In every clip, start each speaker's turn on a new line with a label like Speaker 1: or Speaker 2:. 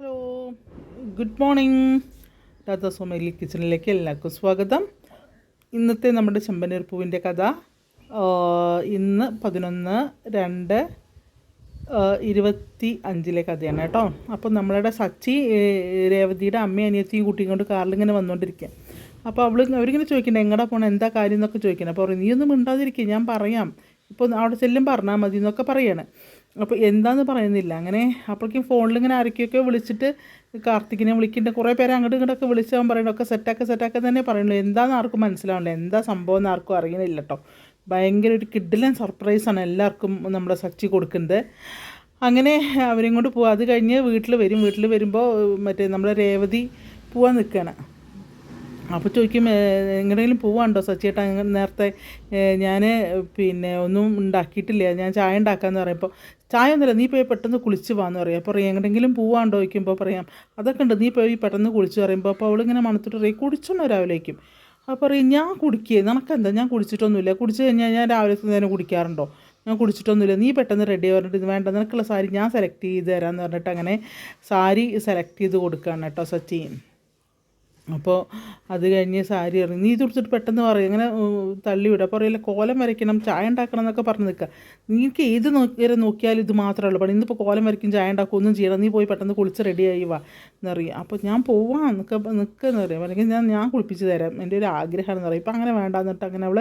Speaker 1: Hello good morning Radha സോമേലി കിച്ചണിലേക്ക് എല്ലാവർക്കും സ്വാഗതം. ഇന്നത്തെ നമ്മുടെ ചെമ്പനീർ പൂവിന്റെ കഥ ഇന്ന് പതിനൊന്ന് രണ്ട് ഇരുപത്തി അഞ്ചിലെ കഥയാണ് കേട്ടോ. അപ്പോൾ നമ്മളുടെ സച്ചി രേവതിയുടെ അമ്മയും അനിയത്തിയും കുട്ടിയും കൊണ്ട് കാറിലിങ്ങനെ വന്നുകൊണ്ടിരിക്കുക അപ്പോൾ അവൾ അവരിങ്ങനെ ചോദിക്കണ്ടേ എങ്ങടാ പോകണം എന്താ കാര്യം? എന്നൊക്കെ ചോദിക്കണം അപ്പോൾ നീ ഒന്നും മിണ്ടാതിരിക്കുക ഞാൻ പറയാം. ഇപ്പോൾ അവിടെ ചെല്ലും പറഞ്ഞാൽ മതി എന്നൊക്കെ പറയാണ്. അപ്പോൾ എന്താന്ന് പറയുന്നില്ല. അങ്ങനെ അപ്പോഴേക്കും ഫോണിൽ ഇങ്ങനെ ആരൊക്കെയൊക്കെ വിളിച്ചിട്ട് കാർത്തികിനെ വിളിക്കേണ്ട. കുറേ പേരെ അങ്ങോട്ടും ഇങ്ങോട്ടൊക്കെ വിളിച്ചവൻ പറയുന്നത് ഒക്കെ സെറ്റാക്കി സെറ്റാക്കി തന്നെ പറയുള്ളൂ. എന്താണെന്ന് ആർക്കും മനസ്സിലാവില്ല എന്താ സംഭവം എന്ന് ആർക്കും അറിയണില്ല കേട്ടോ ഭയങ്കര ഒരു കിഡിലൻ സർപ്രൈസാണ് എല്ലാവർക്കും നമ്മുടെ സച്ചി കൊടുക്കുന്നത്. അങ്ങനെ അവരെയും കൊണ്ട് പോവാം. അത് കഴിഞ്ഞ് വീട്ടിൽ വരും. വീട്ടിൽ വരുമ്പോൾ മറ്റേ നമ്മുടെ രേവതി പോവാൻ നിൽക്കുകയാണ് അപ്പോൾ ചോദിക്കും എങ്ങനെയെങ്കിലും പോവാണ്ടോ സച്ചിയേട്ടാ? നേരത്തെ ഞാൻ പിന്നെ ഒന്നും ഉണ്ടാക്കിയിട്ടില്ല. ഞാൻ ചായ ഉണ്ടാക്കാമെന്ന് പറയുമ്പോൾ ചായ ഒന്നുമില്ല. നീ പോയി പെട്ടെന്ന് കുളിച്ച് വാന്ന് പറയും. അപ്പോൾ പറയാം എങ്ങനെയെങ്കിലും പോവാണ്ടോ ചോദിക്കുമ്പോൾ പറയാം. അതൊക്കെ ഉണ്ട്. നീ പോയി പെട്ടെന്ന് കുളിച്ച് പറയുമ്പോൾ അപ്പോൾ അവളിങ്ങനെ മണത്തിട്ട് പറയും കുടിച്ചോണോ രാവിലേക്കും. അപ്പോൾ പറയും ഞാൻ കുടിക്കുക നിനക്കെന്താ? ഞാൻ കുടിച്ചിട്ടൊന്നുമില്ല. കുടിച്ച് കഴിഞ്ഞാൽ ഞാൻ രാവിലെ തന്നെ കുടിക്കാറുണ്ടോ? ഞാൻ കുടിച്ചിട്ടൊന്നുമില്ല. നീ പെട്ടെന്ന് റെഡി പറഞ്ഞിട്ട് ഇത് വേണ്ട. നിനക്കുള്ള സാരി ഞാൻ സെലക്ട് ചെയ്ത് തരാമെന്ന് പറഞ്ഞിട്ട് അങ്ങനെ സാരി സെലക്ട് ചെയ്ത് കൊടുക്കുകയാണ് കേട്ടോ സച്ചി അപ്പോൾ അത് കഴിഞ്ഞ് സാരി ഇറങ്ങി. നീ തുടിച്ചിട്ട് പെട്ടെന്ന് പറയും. ഇങ്ങനെ തള്ളിവിടും അപ്പോൾ പറയില്ല കോലം വരയ്ക്കണം ചായ ഉണ്ടാക്കണം എന്നൊക്കെ പറഞ്ഞ് നിൽക്കുക നീക്ക് ഏത് നോക്കിയാൽ നോക്കിയാലും ഇത് മാത്രമേ ഉള്ളൂ. പണി ഇന്നിപ്പോൾ കോലം വരയ്ക്കും ചായ ഉണ്ടാക്കും ഒന്നും ചെയ്യണം നീ പോയി പെട്ടെന്ന് കുളിച്ച് റെഡിയായി വാ എന്നറിയാം അപ്പോൾ ഞാൻ പോവാം നിൽക്കുക നിൽക്കുക എന്നറിയാം അല്ലെങ്കിൽ ഞാൻ ഞാൻ കുളിപ്പിച്ച് തരാം. എന്റെ ഒരു ആഗ്രഹമാണെന്ന് പറയും. ഇപ്പം അങ്ങനെ വേണ്ടാന്നിട്ട് അങ്ങനെ അവൾ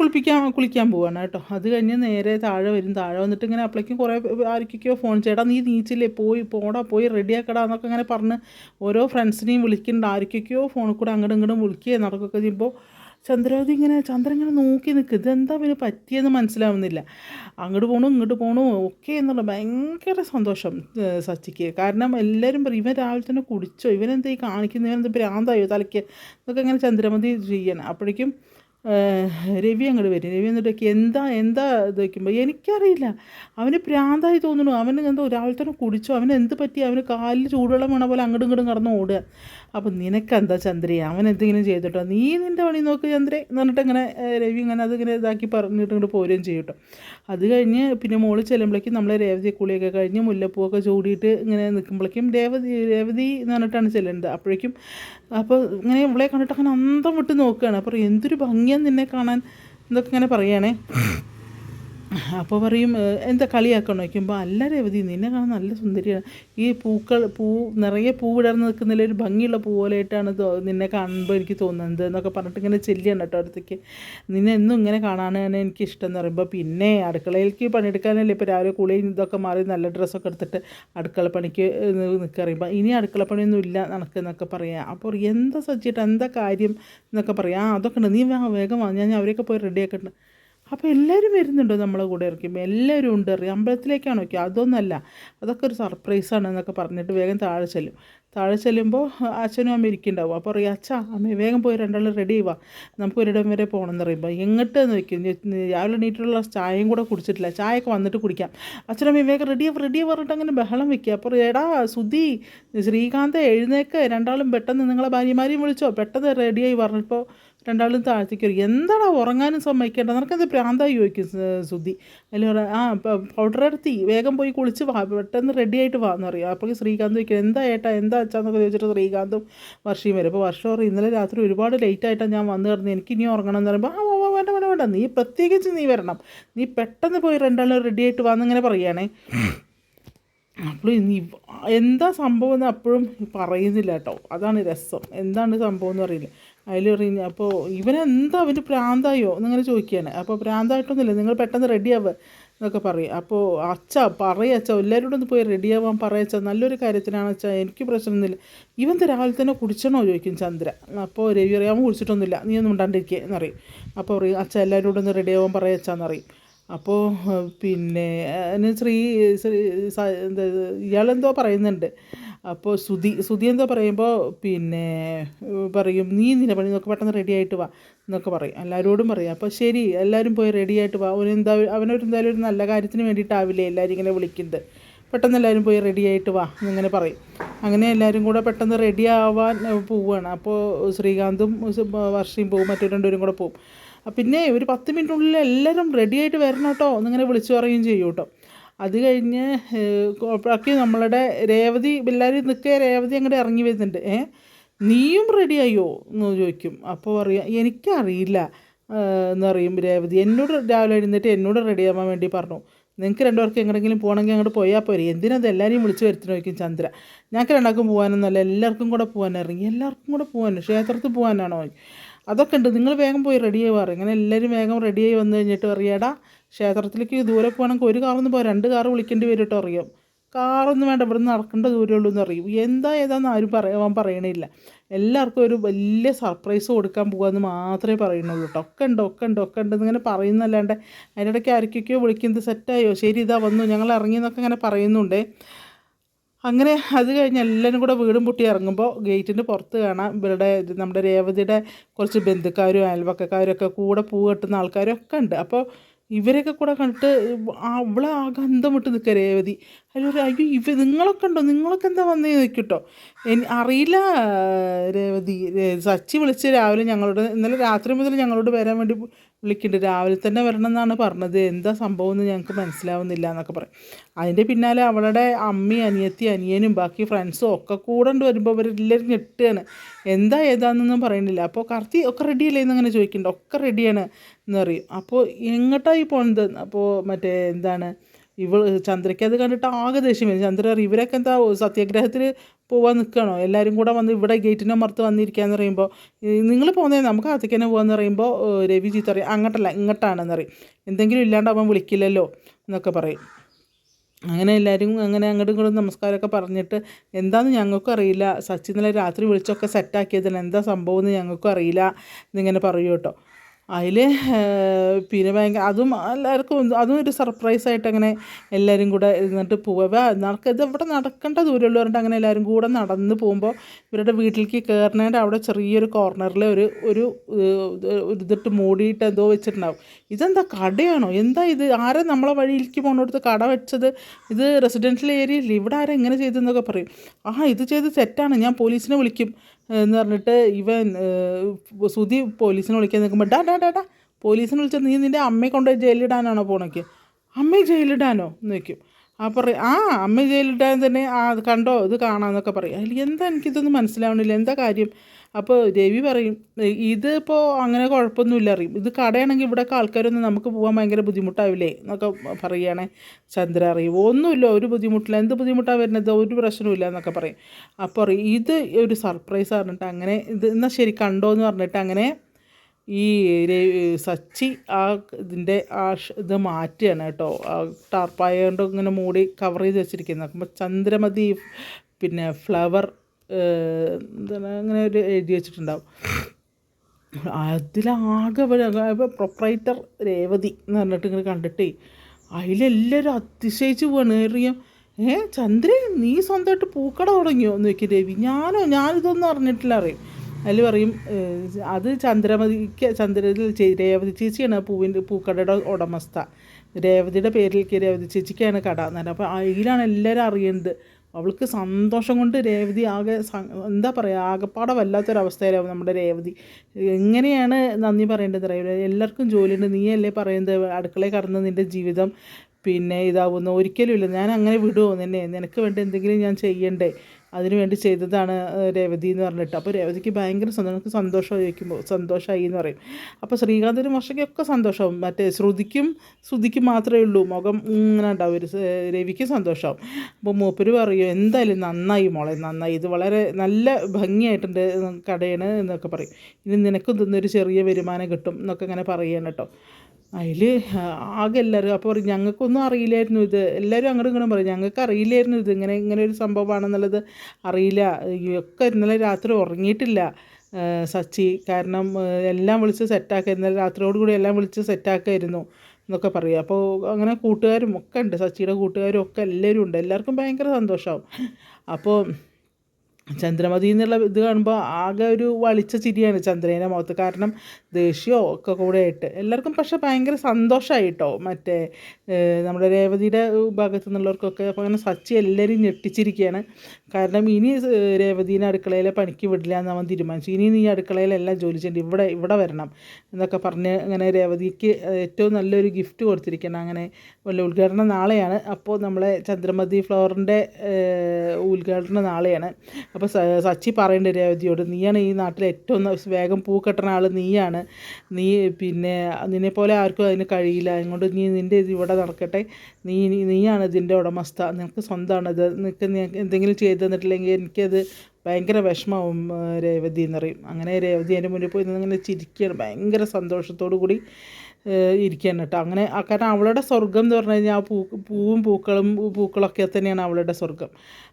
Speaker 1: കുളിപ്പിക്കാൻ കുളിക്കാൻ പോവാണ് കേട്ടോ. അത് കഴിഞ്ഞ് നേരെ താഴെ വരും. താഴെ വന്നിട്ട് ഇങ്ങനെ അപ്പോഴേക്കും കുറേ ആർക്കൊക്കെയോ ഫോൺ ചേട്ടാ നീ നീച്ചില്ലേ? പോയി പോടാ പോയി റെഡിയാക്കടാ എന്നൊക്കെ ഇങ്ങനെ പറഞ്ഞ് ഓരോ ഫ്രണ്ട്സിനെയും വിളിക്കുന്നുണ്ട് ആർക്കൊക്കെയോ ഫോണിൽ കൂടെ അങ്ങോട്ടും ഇങ്ങോട്ടും വിളിക്കുക നടക്കുകയൊക്കെ ചെയ്യുമ്പോൾ ചന്ദ്രവതി ഇങ്ങനെ ചന്ദ്രൻ ഇങ്ങനെ നോക്കി നിൽക്കുക ഇതെന്താ പിന്നെ പറ്റിയെന്ന് മനസ്സിലാവുന്നില്ല. അങ്ങോട്ട് പോകണു ഇങ്ങോട്ട് പോകണു ഒക്കെ എന്നുള്ള ഭയങ്കര സന്തോഷം സച്ചിക്ക്. കാരണം എല്ലാവരും ഇവൻ രാവിലെ തന്നെ കുടിച്ചോ? ഇവനെന്താ ഈ കാണിക്കുന്നവനെന്താ ഭ്രാന്തായോ തലയ്ക്ക്? എന്നൊക്കെ ഇങ്ങനെ ചന്ദ്രമതി ചെയ്യണം. അപ്പോഴേക്കും രവി അങ്ങോട്ട് വരും. രവി എന്നിട്ടൊക്കെ എന്താ എന്താ ഇത് വയ്ക്കുമ്പോൾ എനിക്കറിയില്ല. അവന് പ്രാന്തായി തോന്നുന്നു. അവന് എന്തോ രാവിലെ തന്നെ കുടിച്ചു. അവന് എന്ത് പറ്റി? അവന് കാലിൽ ചൂടുവെള്ളം വേണ പോലെ അങ്ങോട്ടും ഇങ്ങോട്ടും കടന്ന് ഓടുക. അപ്പം നിനക്കെന്താ ചന്ദ്രയെ അവൻ എന്തെങ്കിലും ചെയ്തിട്ടോ? നീ നിന്റെ പണി നോക്ക് ചന്ദ്രേ എന്ന് പറഞ്ഞിട്ട് ഇങ്ങനെ രവി ഇങ്ങനെ അതിങ്ങനെ ഇതാക്കി പറഞ്ഞിട്ട് ഇങ്ങോട്ട് പോരുകയും ചെയ്യട്ടോ അത് കഴിഞ്ഞ് പിന്നെ മോൾ ചെല്ലുമ്പോഴേക്കും നമ്മളെ രേവതി കുളിയൊക്കെ കഴിഞ്ഞ് മുല്ലപ്പൂവൊക്കെ ചൂടിയിട്ട് ഇങ്ങനെ നിൽക്കുമ്പോഴേക്കും രേവതി രേവതി എന്ന് പറഞ്ഞിട്ടാണ് ചെല്ലേണ്ടത് അപ്പോഴേക്കും അപ്പോൾ ഇങ്ങനെ ഇവളെ കണ്ടിട്ട് അങ്ങനെ അന്തം വിട്ട് നോക്കുകയാണ്. അപ്പോൾ എന്തൊരു ഭംഗിയാണ് നിന്നെ കാണാൻ ഇതൊക്കെ ഇങ്ങനെ പറയുകയാണേ. അപ്പോൾ പറയും എന്താ കളിയാക്കണം? വയ്ക്കുമ്പോൾ അല്ല രവതി നിന്നെ കാണാൻ നല്ല സുന്ദരിയാണ്. ഈ പൂക്കൾ പൂ നിറയെ പൂ വിടർന്ന് നിൽക്കുന്നതിൽ ഒരു ഭംഗിയുള്ള പൂ പോലെയായിട്ടാണ് നിന്നെ കാണുമ്പോൾ എനിക്ക് തോന്നുന്നത് എന്നൊക്കെ പറഞ്ഞിട്ട് ഇങ്ങനെ ചെല്ലിയാണ് കേട്ടോ അടുത്തേക്ക്. നിന്നെ എന്നും ഇങ്ങനെ കാണാനാണ് എനിക്ക് ഇഷ്ടം എന്ന് പറയുമ്പോൾ പിന്നെ അടുക്കളയിലേക്ക് പണിയെടുക്കാനല്ലേ ഇപ്പോൾ രാവിലെ കുളിയും ഇതൊക്കെ മാറി നല്ല ഡ്രസ്സൊക്കെ എടുത്തിട്ട് അടുക്കള പണിക്ക് നിൽക്കറിയുമ്പോൾ ഇനി അടുക്കള പണിയൊന്നും ഇല്ല നടക്കുന്നൊക്കെ പറയാം. അപ്പോൾ എന്താ സജ്ജിട്ട് എന്താ കാര്യം? എന്നൊക്കെ പറയാം. ആ അതൊക്കെ ഉണ്ട്. നീ വേഗം വാ. ഞാൻ അവരെയൊക്കെ പോയി റെഡിയാക്കട്ടെ അപ്പോൾ എല്ലാവരും വരുന്നുണ്ടോ നമ്മളെ കൂടെ ഇറക്കുമ്പോൾ എല്ലാവരും ഉണ്ട് അറിയാം അമ്പലത്തിലേക്കാണ് നോക്കിയത് അതൊന്നല്ല. അതൊക്കെ ഒരു സർപ്രൈസാണ് എന്നൊക്കെ പറഞ്ഞിട്ട് വേഗം താഴെ ചെല്ലും. താഴെ ചെല്ലുമ്പോൾ അച്ഛനും അമ്മ ഇരിക്കുന്നുണ്ടാവും. അപ്പോൾ പറയും അച്ഛാ അമ്മ വേഗം പോയി രണ്ടാളും റെഡി ആവാ നമുക്ക് ഒരിടം വരെ പോകണം എന്ന് പറയുമ്പോൾ എങ്ങോട്ട് നോക്കും രാവിലെ എണീറ്റുള്ള ചായയും കൂടെ കുടിച്ചിട്ടില്ല. ചായയൊക്കെ വന്നിട്ട് കുടിക്കാം. അച്ഛനും അച്ഛനമ്മ വേഗം റെഡി റെഡി പറഞ്ഞിട്ട് അങ്ങനെ ബഹളം വെക്കുക. അപ്പോൾ എടാ സുധി ശ്രീകാന്ത് എഴുന്നേക്ക്. രണ്ടാളും പെട്ടെന്ന് നിങ്ങളെ ഭാര്യമാരെയും വിളിച്ചോ. പെട്ടെന്ന് റെഡിയായി പറഞ്ഞപ്പോൾ രണ്ടാളും താഴത്തേക്ക് വരും. എന്താടാ ഉറങ്ങാനും സമ്മതിക്കേണ്ട? നിനക്കെന്ത് പ്രാന്തായി ചോദിക്കും ശുദ്ധി അതിൽ പറയാം ആ പൗഡർ എടുത്തി വേഗം പോയി കുളിച്ച് വാ പെട്ടെന്ന് റെഡി ആയിട്ട് വാ പറയും. അപ്പോൾ ശ്രീകാന്ത് ചോദിക്കും എന്താ ഏട്ടാ എന്താ അച്ഛാന്നൊക്കെ ചോദിച്ചിട്ട് ശ്രീകാന്തും വർഷയും വരും. അപ്പോൾ വർഷം പറയും ഇന്നലെ രാത്രി ഒരുപാട് ലേറ്റ് ആയിട്ടാണ് ഞാൻ വന്നു കിടന്നത് എനിക്ക് ഇനി ഉറങ്ങണം എന്ന് പറയുമ്പോൾ ആ വേണ്ട വേണ്ട വേണ്ട നീ പ്രത്യേകിച്ച് നീ വരണം. നീ പെട്ടെന്ന് പോയി രണ്ടാളും റെഡി ആയിട്ട് വാന്നിങ്ങനെ പറയുകയാണേ. അപ്പോൾ നീ എന്താ സംഭവം എന്ന് അപ്പോഴും പറയുന്നില്ല കേട്ടോ. അതാണ് രസം. എന്താണ് സംഭവം എന്ന് അറിയില്ല. അതിൽ പറഞ്ഞു അപ്പോൾ ഇവനെന്താ അവന്റെ പ്രാന്തായോ എന്നിങ്ങനെ ചോദിക്കുകയാണ്. അപ്പോൾ പ്രാന്തായിട്ടൊന്നുമില്ല. നിങ്ങൾ പെട്ടെന്ന് റെഡിയാവുക എന്നൊക്കെ പറയും. അപ്പോൾ അച്ഛ പറയ അച്ഛ എല്ലാവരോടും ഒന്ന് പോയി റെഡിയാവാൻ പറയച്ച നല്ലൊരു കാര്യത്തിനാണ് അച്ഛാ. എനിക്ക് പ്രശ്നമൊന്നുമില്ല. ഇവൻ രാവിലെ തന്നെ കുടിച്ചണോ ചോദിക്കും ചന്ദ്ര. അപ്പോൾ രവി അവൻ കുടിച്ചിട്ടൊന്നുമില്ല. നീ ഒന്നും ഉണ്ടാണ്ടിരിക്കുക എന്നറിയും. അപ്പോൾ പറയും അച്ഛ എല്ലാവരോടും ഒന്ന് റെഡിയാവാൻ പറയച്ചാന്നറിയും അപ്പോൾ പിന്നെ ശ്രീ ശ്രീ എന്താ ഇയാളെന്തോ പറയുന്നുണ്ട്. അപ്പോൾ സുധി സുധി എന്താ പറയുമ്പോൾ പിന്നെ പറയും നീ നിന്നെ പണി നോക്ക് പെട്ടെന്ന് റെഡി ആയിട്ട് വാ എന്നൊക്കെ പറയും. എല്ലാവരോടും പറയും. അപ്പോൾ ശരി എല്ലാവരും പോയി റെഡി ആയിട്ട് വാ. അവനെന്താ അവനൊരു എന്തായാലും ഒരു നല്ല കാര്യത്തിന് വേണ്ടിയിട്ടാവില്ലേ എല്ലാവരും ഇങ്ങനെ വിളിക്കുന്നത്? പെട്ടെന്ന് എല്ലാവരും പോയി റെഡി ആയിട്ട് വാ എന്നിങ്ങനെ പറയും. അങ്ങനെ എല്ലാവരും കൂടെ പെട്ടെന്ന് റെഡി ആവാൻ പോവുകയാണ് അപ്പോൾ ശ്രീകാന്തും വർഷയും പോവും മറ്റു രണ്ടുപേരും കൂടെ പോവും. പിന്നെ ഒരു പത്ത് മിനിറ്റിനുള്ളിൽ എല്ലാവരും റെഡി ആയിട്ട് വരണം കേട്ടോ എന്നിങ്ങനെ വിളിച്ചു പറയുകയും ചെയ്യും കേട്ടോ അത് കഴിഞ്ഞ് അപ്പോഴൊക്കെ നമ്മളുടെ രേവതി എല്ലാവരും നിൽക്കുക രേവതി അങ്ങോട്ട് ഇറങ്ങി വരുന്നുണ്ട്. ഏ നീയും റെഡിയായോ എന്ന് ചോദിക്കും. അപ്പോൾ പറയാം എനിക്കറിയില്ല. എന്ന് പറയും രേവതി. എന്നോട് രാവിലെ എഴുന്നേറ്റ് എന്നോട് റെഡിയാവാൻ വേണ്ടി പറഞ്ഞു. നിങ്ങൾക്ക് രണ്ടുപേർക്ക് എങ്ങോട്ടെങ്കിലും പോകണമെങ്കിൽ അങ്ങോട്ട് പോയാൽ പോരെ. എന്തിനത് എല്ലാവരെയും വിളിച്ച് വരുത്തി നോക്കും ചന്ദ്ര. ഞങ്ങൾക്ക് രണ്ടാൾക്കും പോകാനൊന്നുമല്ല എല്ലാവർക്കും കൂടെ പോകാൻ ഇറങ്ങി. എല്ലാവർക്കും കൂടെ പോകാൻ ക്ഷേത്രത്തിൽ പോകാനാണോ അതൊക്കെ ഉണ്ട്. നിങ്ങൾ വേഗം പോയി റെഡിയായി പറയും. ഇങ്ങനെ എല്ലാവരും വേഗം റെഡിയായി വന്നു കഴിഞ്ഞിട്ട് അറിയാടാ ക്ഷേത്രത്തിലേക്ക് ദൂരെ പോകണമെങ്കിൽ ഒരു കാറൊന്നും പോകാം രണ്ട് കാറ് വിളിക്കേണ്ടി വരും കേട്ടോ അറിയാം. കാറൊന്നും വേണ്ട ഇവിടെ നിന്ന് നടക്കേണ്ട ദൂരമുള്ളൂ എന്ന് അറിയും. എന്താ ഏതാന്ന് ആരും പറയാൻ പറയണില്ല. എല്ലാവർക്കും ഒരു വലിയ സർപ്രൈസ് കൊടുക്കാൻ പോകാമെന്ന് മാത്രമേ പറയുന്നുള്ളൂ കേട്ടോ ഒക്കെ ഉണ്ട് ഒക്കെ ഉണ്ട് ഒക്കെ ഉണ്ട് എന്നിങ്ങനെ പറയുന്നല്ലാണ്ട് അതിനിടയ്ക്ക് ആർക്കൊക്കെയോ വിളിക്കുന്നത് സെറ്റായോ ശരി ഇതാ വന്നു ഞങ്ങൾ ഇറങ്ങി ഇറങ്ങിയെന്നൊക്കെ ഇങ്ങനെ പറയുന്നുണ്ട്. അങ്ങനെ അത് കഴിഞ്ഞ് എല്ലാവരും കൂടെ വീടും പൊട്ടി ഇറങ്ങുമ്പോൾ ഗേറ്റിന്റെ പുറത്ത് കാണാം. ഇവരുടെ നമ്മുടെ രേവതിയുടെ കുറച്ച് ബന്ധുക്കാരും അയൽവക്കക്കാരും ഒക്കെ കൂടെ പൂ കെട്ടുന്ന ആൾക്കാരും ഒക്കെ ഉണ്ട്. അപ്പോൾ ഇവരൊക്കെ കൂടെ കണ്ടിട്ട് അവളെ ആ ഗന്ധം വിട്ട് നിൽക്കുക രേവതി. അതിലൊരു അയ്യോ ഇവ നിങ്ങളൊക്കെ ഉണ്ടോ? നിങ്ങളൊക്കെ എന്താ വന്നേ നിൽക്കട്ടോ എനി അറിയില്ല രേവതി. സച്ചി വിളിച്ച് രാവിലെ ഞങ്ങളോട് ഇന്നലെ രാത്രി മുതൽ ഞങ്ങളോട് വരാൻ വേണ്ടി വിളിക്കുന്നുണ്ട് രാവിലെ തന്നെ വരണം എന്നാണ് പറഞ്ഞത്. എന്താ സംഭവം എന്ന് ഞങ്ങൾക്ക് മനസ്സിലാവുന്നില്ല എന്നൊക്കെ പറയും. അതിന്റെ പിന്നാലെ അവളുടെ അമ്മി അനിയത്തി അനിയനും ബാക്കി ഫ്രണ്ട്സും ഒക്കെ കൂടെ വരുമ്പോൾ അവരെല്ലാവരും ഞെട്ടുകയാണ്. എന്താ ഏതാണെന്നൊന്നും പറയുന്നില്ല അപ്പോൾ കർത്തി ഒക്കെ റെഡിയല്ലേ എന്നങ്ങനെ ചോദിക്കുന്നുണ്ട് ഒക്കെ റെഡിയാണ് എന്ന് പറയും അപ്പോൾ എങ്ങോട്ടായി പോണത്? അപ്പോൾ മറ്റേ എന്താണ്? ഇവൾ ചന്ദ്രയ്ക്ക് അത് കണ്ടിട്ട് ആകെ ദേഷ്യം വരും. ചന്ദ്ര അറിയും ഇവരൊക്കെ എന്താ സത്യാഗ്രഹത്തിൽ പോവാൻ നിൽക്കണോ എല്ലാവരും കൂടെ വന്ന് ഇവിടെ ഗേറ്റിന്റെ മറുത്ത് വന്നിരിക്കുകയെന്ന് പറയുമ്പോൾ നിങ്ങൾ പോകുന്നത് നമുക്ക് അകത്തേക്ക് തന്നെ പോകാമെന്ന് പറയുമ്പോൾ രവി ചീത്ത പറയും അങ്ങോട്ടല്ല ഇങ്ങോട്ടാണെന്ന് പറയും. എന്തെങ്കിലും ഇല്ലാണ്ട് അവൻ വിളിക്കില്ലല്ലോ എന്നൊക്കെ പറയും. അങ്ങനെ എല്ലാവരും അങ്ങനെ അങ്ങോട്ടും ഇങ്ങോട്ടും നമസ്കാരമൊക്കെ പറഞ്ഞിട്ട് എന്താണെന്ന് ഞങ്ങൾക്കും അറിയില്ല. സച്ചി ഇന്നലെ രാത്രി വിളിച്ചൊക്കെ സെറ്റാക്കിയതിന് എന്താ സംഭവം എന്ന് ഞങ്ങൾക്കും അറിയില്ല എന്നിങ്ങനെ പറയൂ കേട്ടോ. അതിൽ പിന്നെ ഭയങ്കര അതും എല്ലാവർക്കും അതും ഒരു സർപ്രൈസായിട്ട് അങ്ങനെ എല്ലാവരും കൂടെ ഇരുന്നിട്ട് പോവുക. നടക്ക ഇത് ഇവിടെ നടക്കേണ്ട ദൂരം പറഞ്ഞിട്ട് അങ്ങനെ എല്ലാവരും കൂടെ നടന്ന് പോകുമ്പോൾ ഇവരുടെ വീട്ടിലേക്ക് കയറുന്നതിന്റെ അവിടെ ചെറിയൊരു കോർണറിൽ ഒരു ഒരു ഇതിട്ട് മൂടിയിട്ട് എന്തോ വെച്ചിട്ടുണ്ടാവും. ഇതെന്താ കടയാണോ? എന്താ ഇത്? ആരെ നമ്മളെ വഴിയിലേക്ക് പോകുന്നിടത്ത് കട വെച്ചത്? ഇത് റെസിഡൻഷ്യൽ ഏരിയയിൽ ഇവിടെ ആരെങ്ങനെ ഇങ്ങനെ ചെയ്തെന്നൊക്കെ പറയും. ആ ഇത് ചെയ്ത് തെറ്റാണ്. ഞാൻ പോലീസിനെ വിളിക്കും. എന്ന് പറഞ്ഞിട്ട് ഇവൻ സുധി പോലീസിനെ വിളിക്കാൻ നിൽക്കുമ്പോൾ ഡാ ഡാ ഡാ പോലീസിനെ വിളിച്ചാൽ നീ നിന്റെ അമ്മയെ കൊണ്ട് ജയിലിടാനാണോ പോണക്ക്? അമ്മയെ ജയിലിടാനോ? എന്ന് വയ്ക്കും ആ പറയും ആ അമ്മ ജയിലിടാൻ തന്നെ ആ കണ്ടോ ഇത് കാണാമെന്നൊക്കെ പറയും. അതിൽ എന്താ എനിക്കിതൊന്നും മനസ്സിലാവണില്ല. എന്താ കാര്യം? അപ്പോൾ രവി പറയും ഇതിപ്പോൾ അങ്ങനെ കുഴപ്പമൊന്നുമില്ല. അറിയും ഇത് കടയാണെങ്കിൽ ഇവിടെയൊക്കെ ആൾക്കാരൊന്നും നമുക്ക് പോകാൻ ഭയങ്കര ബുദ്ധിമുട്ടാവില്ലേ? എന്നൊക്കെ പറയുകയാണെ ചന്ദ്ര അറിയും ഒന്നുമില്ല ഒരു ബുദ്ധിമുട്ടില്ല. എന്ത് ബുദ്ധിമുട്ടാണ് വരുന്നത്? ഒരു പ്രശ്നമില്ല എന്നൊക്കെ പറയും. അപ്പോൾ അറിയും ഇത് ഒരു സർപ്രൈസ് പറഞ്ഞിട്ട് അങ്ങനെ ഇത് എന്നാൽ ശരി കണ്ടോ എന്ന് പറഞ്ഞിട്ട് അങ്ങനെ ഈ സച്ചി ആ ഇതിന്റെ ആ ഇത് മാറ്റുകയാണ് കേട്ടോ. ആ ടാർപ്പായ കൊണ്ട് ഇങ്ങനെ മൂടി കവർ ചെയ്ത് വെച്ചിരിക്കുന്നത്. അപ്പോൾ ചന്ദ്രമതി പിന്നെ ഫ്ലവർ എന്താണ് അങ്ങനെ ഒരു എഴുതി വെച്ചിട്ടുണ്ടാവും. അതിലാകെ പ്രൊപ്പറേറ്റർ രേവതി എന്ന് പറഞ്ഞിട്ട് ഇങ്ങനെ കണ്ടിട്ടേ അതിലെല്ലാവരും അതിശയിച്ച് പോവാണ്. അറിയാം ഏ ചന്ദ്രൻ നീ സ്വന്തമായിട്ട് പൂക്കട തുടങ്ങിയോ? എന്ന് ചോദിക്കും രവി ഞാനോ? ഞാനിതൊന്നും അറിഞ്ഞിട്ടില്ല അറിയും അതിൽ പറയും അത് ചന്ദ്രമതിക്ക് ചന്ദ്ര രേവതി ചേച്ചിയാണ് പൂവിന്റെ പൂക്കടയുടെ ഉടമസ്ഥ. രേവതിയുടെ പേരിലേക്ക് രേവതി ചേച്ചിക്കാണ് കട. എന്ന് അപ്പോൾ അതിലാണ് എല്ലാവരും അറിയുന്നത് അവൾക്ക് സന്തോഷം കൊണ്ട് രേവതി ആകെ എന്താ പറയുക ആകെപ്പാടെ വല്ലാത്തൊരവസ്ഥയിലാവും നമ്മുടെ രേവതി. എങ്ങനെയാണ് നന്ദി പറയേണ്ടത്? അറിയില്ല എല്ലാവർക്കും ജോലിയുണ്ട്. നീയല്ലേ പറയുന്നത്? അടുക്കളയിൽ കടന്ന് നിന്റെ ജീവിതം പിന്നെ ഇതാവുന്നു. ഒരിക്കലും ഇല്ല ഞാൻ അങ്ങനെ വിടുമോ നിന്നെ? നിനക്ക് വേണ്ടി എന്തെങ്കിലും ഞാൻ ചെയ്യണ്ടേ? അതിനു വേണ്ടി ചെയ്തതാണ് രേവതി എന്ന് പറഞ്ഞിട്ട്. അപ്പോൾ രേവതിക്ക് ഭയങ്കര സന്തോഷം സന്തോഷമായി വയ്ക്കുമ്പോൾ സന്തോഷമായി എന്ന് പറയും. അപ്പോൾ ശ്രീകാന്തിനും വർഷയ്ക്കൊക്കെ സന്തോഷമാവും. മറ്റേ ശ്രുതിക്കും ശ്രുതിക്കും മാത്രമേ ഉള്ളൂ. മുഖം ഇങ്ങനെ ഉണ്ടാവും. ഒരു രവിക്കും സന്തോഷമാവും അപ്പോൾ മൂപ്പര് പറയും എന്തായാലും നന്നായി മോളെ നന്നായി. ഇത് വളരെ നല്ല ഭംഗിയായിട്ടുണ്ട് കടയാണ് എന്നൊക്കെ പറയും. ഇനി നിനക്കും തിന്നൊരു ചെറിയ വരുമാനം കിട്ടും എന്നൊക്കെ ഇങ്ങനെ പറയുകയാണ് കേട്ടോ. അതിൽ ആകെ എല്ലാവരും അപ്പോൾ പറയും ഞങ്ങൾക്കൊന്നും അറിയില്ലായിരുന്നു ഇത്. എല്ലാവരും അങ്ങോട്ടും ഇങ്ങനെ പറയും ഞങ്ങൾക്ക് അറിയില്ലായിരുന്നു ഇത്. ഇങ്ങനെ ഇങ്ങനെ ഒരു സംഭവമാണെന്നുള്ളത് അറിയില്ല. ഒക്കെ ഇന്നലെ രാത്രി ഉറങ്ങിയിട്ടില്ല. സച്ചി കാരണം എല്ലാം വിളിച്ച് സെറ്റാക്കുക ഇന്നലെ രാത്രിയോടുകൂടി എല്ലാം വിളിച്ച് സെറ്റാക്കായിരുന്നു എന്നൊക്കെ പറയും. അപ്പോൾ അങ്ങനെ കൂട്ടുകാരും ഒക്കെ ഉണ്ട് സച്ചിയുടെ കൂട്ടുകാരും ഒക്കെ എല്ലാവരും ഉണ്ട്. എല്ലാവർക്കും ഭയങ്കര സന്തോഷമാവും അപ്പോൾ ചന്ദ്രമതി എന്നുള്ള ഇത് കാണുമ്പോൾ ആകെ ഒരു വളിച്ച ചിരിയാണ് ചന്ദ്രേന്റെ മുഖത്ത്. കാരണം ദേഷ്യമോ ഒക്കെ കൂടെ ആയിട്ട് എല്ലാവർക്കും പക്ഷെ ഭയങ്കര സന്തോഷമായി കേട്ടോ മറ്റേ നമ്മുടെ രേവതിയുടെ ഭാഗത്തു നിന്നുള്ളവർക്കൊക്കെ അപ്പോൾ അങ്ങനെ സച്ചി എല്ലാവരും ഞെട്ടിച്ചിരിക്കുകയാണ്. കാരണം ഇനി രേവതീനെ അടുക്കളയിലെ പണിക്ക് വിടില്ല എന്ന് അവൻ തീരുമാനിച്ചു. ഇനി നീ അടുക്കളയിലെല്ലാം ജോലി ചെയ്യേണ്ടി ഇവിടെ ഇവിടെ വരണം എന്നൊക്കെ പറഞ്ഞ് അങ്ങനെ രേവതിക്ക് ഏറ്റവും നല്ലൊരു ഗിഫ്റ്റ് കൊടുത്തിരിക്കണം അങ്ങനെ വല്ല ഉദ്ഘാടനം നാളെയാണ്. അപ്പോൾ നമ്മളെ ചന്ദ്രമതി ഫ്ലോറിന്റെ ഉദ്ഘാടനം നാളെയാണ്. അപ്പോൾ സച്ചി പറയേണ്ട രേവതിയോട് നീയാണ് ഈ നാട്ടിലെ ഏറ്റവും വേഗം പൂ കെട്ടണ ആൾ നീയാണ്. നീ പിന്നെ നിന്നെപ്പോലെ ആർക്കും അതിന് കഴിയില്ല. അതുകൊണ്ട് നീ നിന്റെ ഇത് ഇവിടെ നടക്കട്ടെ. നീ നീയാണ് ഇതിന്റെ ഉടമസ്ഥ. നിനക്ക് സ്വന്തമാണിത് നിനക്ക് എന്തെങ്കിലും ചെയ്തു തന്നിട്ടില്ലെങ്കിൽ എനിക്കത് ഭയങ്കര വിഷമാവും രേവതി എന്നറിയും അങ്ങനെ രേവതി എന്റെ മുന്നിൽ പോയി ഇങ്ങനെ ചിരിക്കുകയാണ്. ഭയങ്കര സന്തോഷത്തോടു കൂടി. ഇരിക്കുകയാണ് കേട്ടോ അങ്ങനെ കാരണം അവളുടെ സ്വർഗം എന്ന് പറഞ്ഞു കഴിഞ്ഞാൽ ആ പൂ പൂവും പൂക്കളും പൂക്കളൊക്കെ തന്നെയാണ് അവളുടെ സ്വർഗം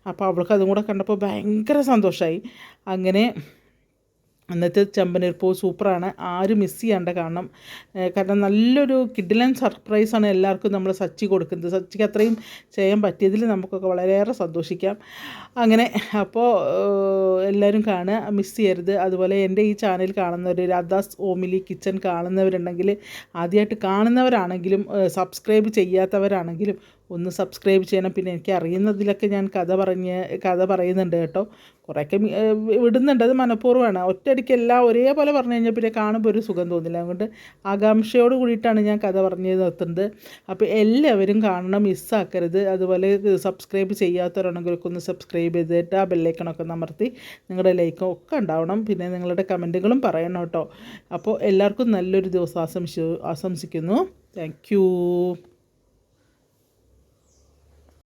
Speaker 1: അപ്പോൾ അവൾക്ക് അതും കൂടെ കണ്ടപ്പോൾ ഭയങ്കര സന്തോഷമായി. അങ്ങനെ അന്നത്തെ ചെമ്പനീർപ്പൂ സൂപ്പറാണ്. ആരും മിസ് ചെയ്യാണ്ട് കാരണം കാരണം നല്ലൊരു കിഡിലൻ സർപ്രൈസാണ് എല്ലാവർക്കും നമ്മൾ സച്ചി കൊടുക്കുന്നത്. സച്ചിക്ക് അത്രയും ചെയ്യാൻ പറ്റിയതിൽ നമുക്കൊക്കെ വളരെയേറെ സന്തോഷിക്കാം. അങ്ങനെ അപ്പോൾ എല്ലാവരും കാണുക. മിസ് ചെയ്യരുത്. അതുപോലെ എന്റെ ഈ ചാനൽ കാണുന്നവർ രാധാസ് ഓമിലി കിച്ചൺ കാണുന്നവരുണ്ടെങ്കിൽ ആദ്യമായിട്ട് കാണുന്നവരാണെങ്കിലും സബ്സ്ക്രൈബ് ചെയ്യാത്തവരാണെങ്കിലും ഒന്ന് സബ്സ്ക്രൈബ് ചെയ്യണം. പിന്നെ എനിക്ക് അറിയുന്നതിലൊക്കെ ഞാൻ കഥ പറഞ്ഞ് കഥ പറയുന്നുണ്ട് കേട്ടോ. കുറേയൊക്കെ വിടുന്നുണ്ട്. അത് മനഃപൂർവമാണ്. ഒറ്റയടിക്ക് എല്ലാം ഒരേപോലെ പറഞ്ഞു കഴിഞ്ഞാൽ പിന്നെ കാണുമ്പോൾ ഒരു സുഖം തോന്നില്ല. അതുകൊണ്ട് ആകാംക്ഷയോട് കൂടിയിട്ടാണ് ഞാൻ കഥ പറഞ്ഞു നിർത്തുന്നത്. അപ്പോൾ എല്ലാവരും കാണണം മിസ്സാക്കരുത്. അതുപോലെ സബ്സ്ക്രൈബ് ചെയ്യാത്തവരാണെങ്കിലൊക്കെ ഒന്ന് സബ്സ്ക്രൈബ് ചെയ്തിട്ട് ആ ബെല്ലൈക്കണൊക്കെ അമർത്തി നിങ്ങളുടെ ലൈക്കും ഒക്കെ ഉണ്ടാവണം. പിന്നെ നിങ്ങളുടെ കമന്റുകളും പറയണം കേട്ടോ. അപ്പോൾ എല്ലാവർക്കും നല്ലൊരു ദിവസം ആശംസിച്ചു ആശംസിക്കുന്നു. താങ്ക്